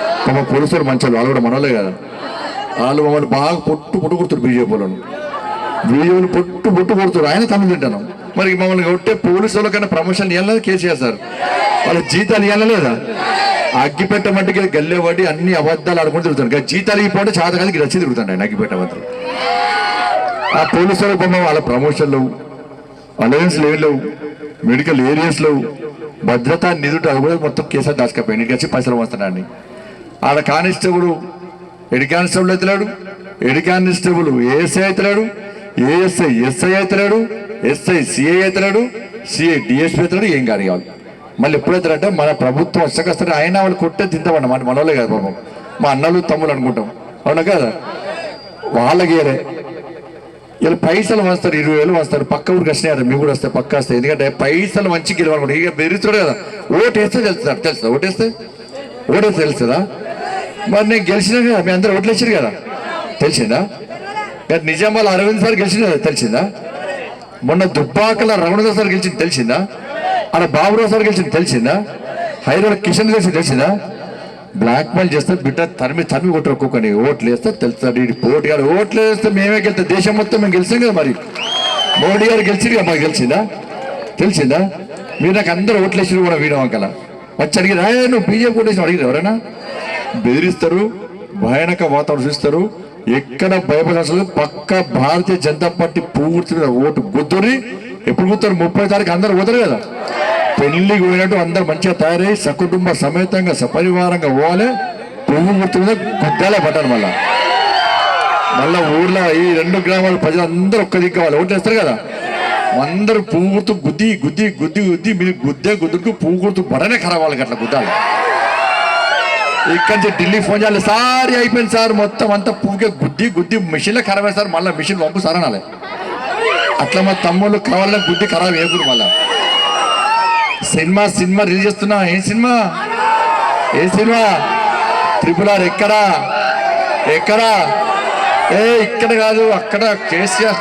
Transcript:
పాప పోలీసులు మంచి వాళ్ళు కూడా మనోలే కదా. వాళ్ళు మమ్మల్ని బాగా పొట్టు పొట్టు కొడుతారు బీజేపీ వాళ్ళను. బీజేపీని పొట్టు పొట్టు కొడుతారు ఆయన తమిళ తింటాను. మరి మమ్మల్ని కొట్టే పోలీసుల కన్నా ప్రమోషన్ ఇవ్వలేదు కేసీఆర్ సార్. వాళ్ళ జీతాలు ఇవ్వలేదా? లేదా అగ్గిపెట్ట మట్టికి గల్లేవాడి అన్ని అబద్ధాలు ఆడుకుంటూ తిరుగుతాను జీతాలు ఇవ్వకపోతే చాత కాదు రచ్చి తిరుగుతాను ఆయన అగ్గిపెట్ట మాత్రం. ఆ పోలీసుల బొమ్మ వాళ్ళ ప్రమోషన్లు అలయన్స్ లేవు. మెడికల్ ఏరియాస్ లేవు. భద్రతా నిధులు మొత్తం కేసీఆర్ దాచుకపోయింది ఇంటికి వచ్చి పైసలు వస్తున్నాడు ఆడ కానిస్టేబుల్ ఎడి కానిస్టేబుల్ అవుతున్నాడు ఎడి కానిస్టేబుల్ ఏఎస్ఐ అవుతున్నాడు ఏఎస్ఐ ఎస్ఐ అవుతున్నాడు ఎస్ఐ సిఐ అవుతున్నాడు సిఐ డిఎస్పీ అవుతున్నాడు ఏం కాని కావాలి మళ్ళీ ఎప్పుడైతారంటే మన ప్రభుత్వం వచ్చకస్తారు ఆయన వాళ్ళు కొట్టే తింటామన్న మన మనోళ్ళే కదా పాపం. మా అన్నలు తమ్ముళ్ళు అనుకుంటాం. అవునా కదా? వాళ్ళకేరే ఇలా పైసలు వస్తారు ఇరవై వేలు వస్తారు పక్క ఊరికి వచ్చినాయి మీ కూడా వస్తే పక్క వస్తాయి. ఎందుకంటే పైసలు మంచి గెలవాలనుకుంటే ఇక బెదిరిస్తాడు కదా. ఓటు వేస్తే తెలుస్తుంది? తెలుస్తుందా? ఓటేస్తే? ఓటేస్తే తెలుస్తుందా? మరి నేను గెలిచినా కదా మీ అందరు ఓట్లు కదా? తెలిసిందా? కానీ నిజామాబాద్ అరవింద్ సార్ గెలిచిన కదా తెలిసిందా? మొన్న దుబ్బాకల రమణదాస్ సార్ గెలిచింది తెలిసిందా? అక్కడ బాబురావు సార్ గెలిచింది తెలిసిందా? హైదరాబాద్ కిషన్ గెలిచింది తెలిసిందా? బ్లాక్ మెయిల్ చేస్తే బిడ్డ తరిమి తరిమి కొట్టరు ఒక్కొక్కని. ఓట్లు వేస్తే తెలుస్తాడు ఈ పోటీ గారు ఓట్లు వేస్తే మేమే గెలిస్తే దేశం మొత్తం మేము గెలిచాం కదా మరి. మోడీ గారు గెలిచింది కదా మాకు గెలిచిందా తెలిసిందా? మీరు నాకు అందరూ ఓట్లు వేసి కూడా వీడం అంకల వచ్చి అడిగిరా "ఏ, నువ్వు బీజేపీ కొట్టేసి అడిగిరు ఎవరైనా? బెదిరిస్తారు భయానక వాతావరణం చూస్తారు ఎక్కడ భయపడాల్సిన పక్క భారతీయ జనతా పార్టీ పూర్తి మీద ఓటు గుద్దుని ఎప్పుడు గుర్తారు ముప్పై తారీఖు అందరు పోతారు కదా? పెళ్ళికి పోయినట్టు అందరు మంచిగా తయారై సకుటుంబ సమేతంగా సపరివారంగా పోవాలి. పువ్వు గుర్తు మీద గుద్దాలే పట్టాను మళ్ళా. మళ్ళా ఊర్లో ఈ రెండు గ్రామాల ప్రజలు అందరూ ఒక్క దిక్కు వాళ్ళు కదా? అందరూ పువ్వు గుర్తు గుద్ది గుద్ది గుద్ది గుద్ది మీరు గుద్దే గుద్దుకు పువ్వు గుర్తు పడనే ఖరాబ్ అట్లా గుద్దాలి. ఇక్కడి నుంచి ఢిల్లీ ఫోన్ చేయాలి. సార్ అయిపోయింది సార్ మొత్తం అంతా పువ్వుకే గుద్ది గుద్ది మిషన్లో ఖరాబ్ సార్ మళ్ళీ మిషన్ పంపు సార్ అనాలి. అట్లా మా తమ్ముళ్ళు కావాలని గుద్ది ఖరాబ్ వేయకూడదు మళ్ళా. సినిమా సినిమా రిలీజ్ చేస్తున్నా ఏ సినిమా? ఏ సినిమా? త్రిపుల్ ఆర్ ఎక్కడా? ఎక్కడా? ఏ ఇక్కడ కాదు అక్కడ కేసీఆర్.